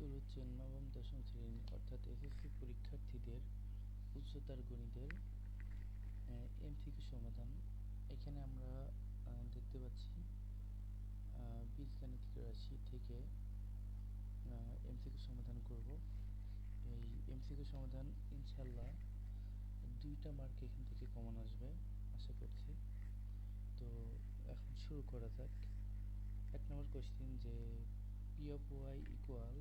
শুরু হচ্ছে নবম, দশম শ্রেণি অর্থাৎ এসএসসি পরীক্ষার্থীদের, উচ্চতার গণিতের এমসিকিউ সমাধান। এখানে আমরা দেখতে পাচ্ছি বীজগাণিতিক রাশি থেকে এমসিকিউ সমাধান করব। এই এমসিকিউ সমাধান ইনশাল্লাহ দুইটা মার্ক এখান থেকে কমন আসবে, আশা করছি। তো, এখন শুরু করা যাক। এক নম্বর কোশ্চেন যে P of Y equal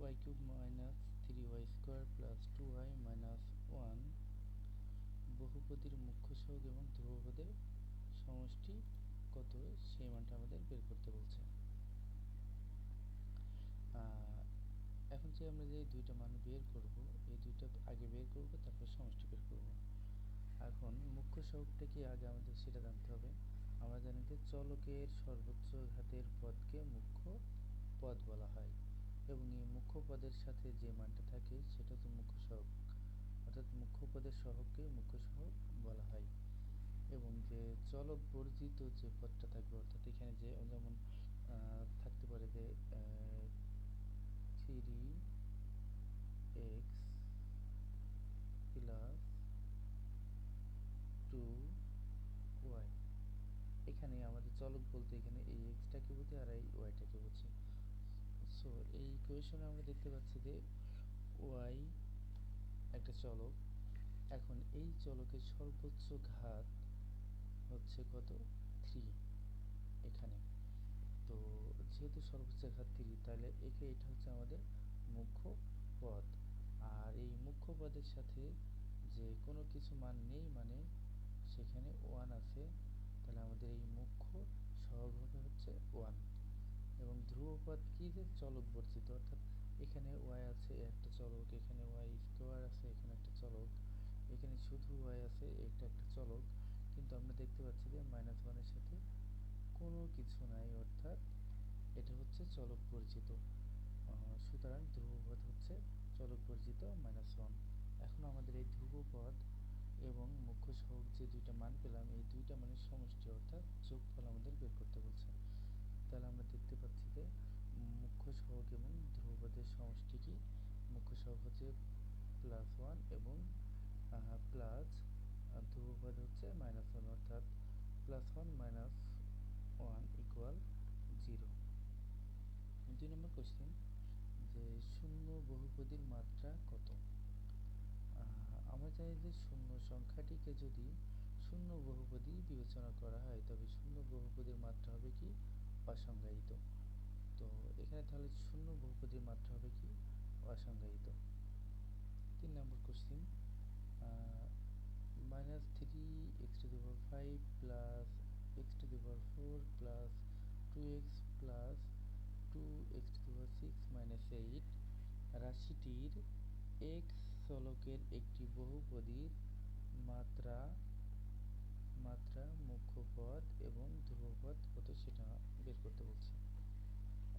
Y cube minus three Y square plus two Y minus one বহুপদীর মুখ্য সহগ এবং ধ্রুবপদের সমষ্টি কত? সেই মানটা আমাদের বের করতে বলছে। এখন যে আমরা যে দুইটা মান বের করব, এই দুইটা আগে বের করব, তারপর সমষ্টি বের করব। এখন মুখ্য সহগটা কি? আগে আমাদের সেটা জানতে হবে। আমরা জানি যে চলকের সর্বোচ্চ ঘাতের পদকে মুখ্য পদ বলা হয়। এবং এই মুখ্য পদের সাথে যে মানটা থাকে সেটা হচ্ছে মুখ্য সহগ অর্থাৎ মুখ্য পদের সহগকে মুখ্য সহগ বলা হয়। এবং যে চলক বর্জিত যে পদটা থাকবে, অর্থাৎ এখানে যে যেমন থাকতে পারে যে three X plus two Y এখানে আমাদের চলক বলতে এখানে এই এক্সটাকে বোঝে আর এই ওয়াইটাকে বোঝে সো এই ইকুয়েশনে আমরা দেখতে পাচ্ছি যে ওয়াই একটা চলক। এখন এই চলকের সর্বোচ্চ ঘাত হচ্ছে কত? থ্রি এখানে। তো যেহেতু সর্বোচ্চ ঘাত থ্রি তাহলে একে এটা হচ্ছে আমাদের মুখ্য পদ। আর এই মুখ্য পদের সাথে যে কোনো কিছু মান নেই মানে সেখানে ওয়ান আছে, তাহলে আমাদের এই মুখ্য সহগ হচ্ছে ওয়ান ধ্রুবপদ কি যে চলক বর্জিত অর্থাৎ এখানে ওয়াই আছে একটা চলক এখানে ওয়াই স্কোয়ার আছে এখানে একটা চলক এখানে শুধু ওয়াই আছে এটা একটা চলক কিন্তু আমরা দেখতে পাচ্ছি যে মাইনাস ওয়ানের সাথে কোনো কিছু নাই অর্থাৎ এটা হচ্ছে চলক আহ, সুতরাং ধ্রুবপদ হচ্ছে চলক বর্জিত মাইনাস ওয়ান এখন আমাদের এই ধ্রুবপদ এবং মুখ্য সহগ যে দুইটা মান পেলাম এই দুইটা মানের সমষ্টি অর্থাৎ যোগফল আমাদের বের করতে বলছে। তাহলে আমরা দেখতে পাচ্ছি যে মুখ্য সহগ এবং ধ্রুবপদের সমষ্টি মুখ্য সহগ হচ্ছে প্লাস ওয়ান এবং প্লাস ধ্রুবপদ হচ্ছে মাইনাস ওয়ান অর্থাৎ plus one minus one equal zero দুই নম্বর কোশ্চেন যে শূন্য বহুপদীর মাত্রা কত? আমরা জানি যে শূন্য সংখ্যাটিকে যদি শূন্য বহুপদী বিবেচনা করা হয়, তবে শূন্য বহুপদীর মাত্রা হবে কি অসংজ্ঞায়িত। তো এখানে তাহলে শূন্য বহুপদীর মাত্রা হবে কি? অসংজ্ঞায়িত। তিন নম্বর question minus three X to the five plus X to the four plus two X plus two X to the six minus eight রাশিটির X চলকের একটি বহুপদীর মাত্রা মাত্রা মুখ্য পদ এবং ধ্রুবপদ কত সেটা বের করতে বলছে।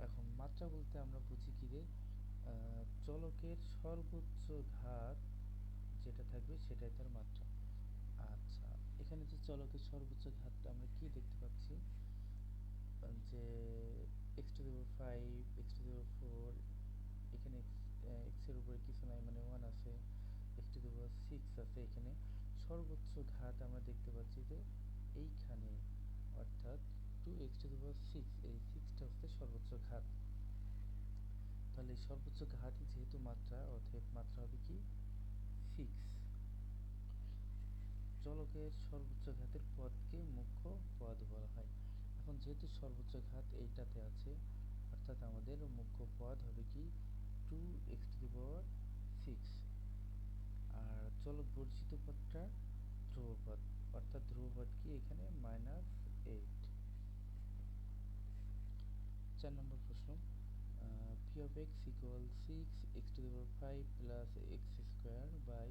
এখন মাত্রা বলতে আমরা বুঝি কি যে চলকের সর্বোচ্চ ঘাত যেটা থাকবে সেটাই তার মাত্রা। আচ্ছা এখানে যে চলকের সর্বোচ্চ ঘাতটা আমরা কি দেখতে পাচ্ছি? যে এক্স টু দেবো ফাইভ এক্স টু দেবো ফোর এখানে এক্সের উপরে কিছু নাই মানে ওয়ান আছে এক্স টু দেবো সিক্স আছে এখানে। সর্বোচ্চ ঘাত আমরা দেখতে পাচ্ছি যে এইখানে, অর্থাৎ টু এক্স টু দেবো সিক্স এই সিক্সটা হচ্ছে সর্বোচ্চ ঘাত। তাহলে সর্বোচ্চ ঘাতই যেহেতু মাত্রা, অতএব মাত্রা হবে কি? সিক্স চলকের সর্বোচ্চ ঘাতের পদকে মুখ্য পদ বলা হয়। এখন যেহেতু সর্বোচ্চ ঘাত এইটাতে আছে, অর্থাৎ আমাদের মুখ্য পদ হবে কি? Two X to the power six আর চলক বর্জিত পদটা ধ্রুবপদ, অর্থাৎ ধ্রুবপদ কি? এখানে মাইনাস এইট চার নম্বর প্রশ্ন P of X equal six X to the five plus X square by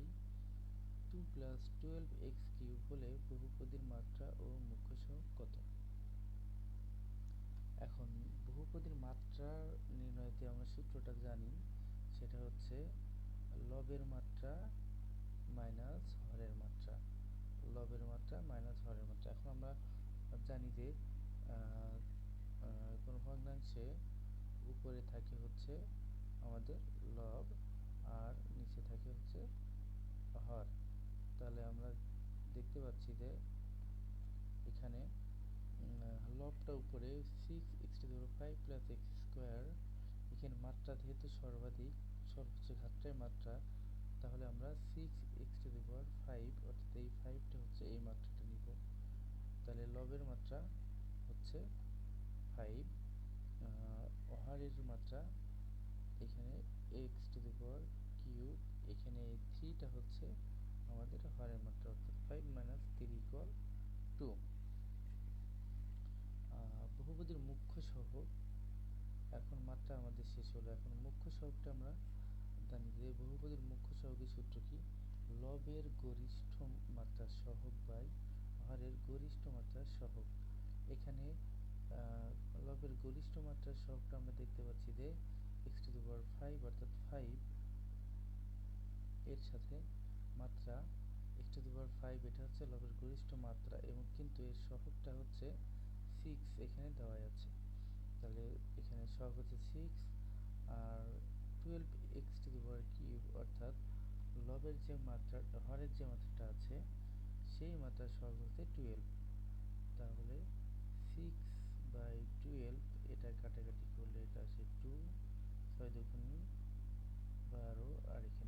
two plus twelve X cube হলে বহুপদীর মাত্রা ও মুখ্য সহগ কত? এখন বহুপদীর মাত্রা নির্ণয়তে আমরা সূত্রটা জানি, সেটা হচ্ছে লবের মাত্রা মাইনাস হরের মাত্রা, লবের মাত্রা মাইনাস হরের মাত্রা। এখন আমরা জানি যে ভগ্নাংশে উপরে থাকে হচ্ছে আমাদের লব, আর নিচে থাকে হচ্ছে হর। তাহলে আমরা দেখতে পাচ্ছি যে এখানে লবটা উপরে six X to the five plus X square এখানে মাত্রা যেহেতু সর্বাধিক, সর্বোচ্চ ঘাতটাই মাত্রা, তাহলে আমরা six X to the five অর্থাৎ এই ফাইভটা হচ্ছে এই মাত্রাটা নিব। তাহলে লবের মাত্রা হচ্ছে ফাইভ হরের মাত্রা এখানে X to the power cube এখানে এই থ্রিটা হচ্ছে আমাদের হরের মাত্রা, অর্থাৎ five minus three equal two বহুপদীর মুখ্য সহগ, এখন মাত্রা আমাদের শেষ হলো। এখন মুখ্য সহগটা আমরা জানি যে বহুপদীর মুখ্য সহগের সূত্র কি? লবের গরিষ্ঠ মাত্রা সহগ বাই হরের গরিষ্ঠ মাত্রার সহগ। এখানে লবের গরিষ্ঠ মাত্রার সহগটা আমরা দেখতে পাচ্ছি যে X to the power five অর্থাৎ ফাইভ এর সাথে মাত্রা X to the power five এটা হচ্ছে লবের গরিষ্ঠ মাত্রা এবং কিন্তু এর সহগটা হচ্ছে সিক্স এখানে দেওয়া আছে। তাহলে এখানে সহগ হচ্ছে six R twelve X to the power cube অর্থাৎ লবের যে মাত্রা, হরের যে মাত্রাটা আছে, সেই মাত্রার সহগ হচ্ছে টুয়েলভ তাহলে সিক্স বাই টুয়েলভ এটা কাটাকাটি করলে এটা আছে টু ছয় দুগুণ বারো আর এখানে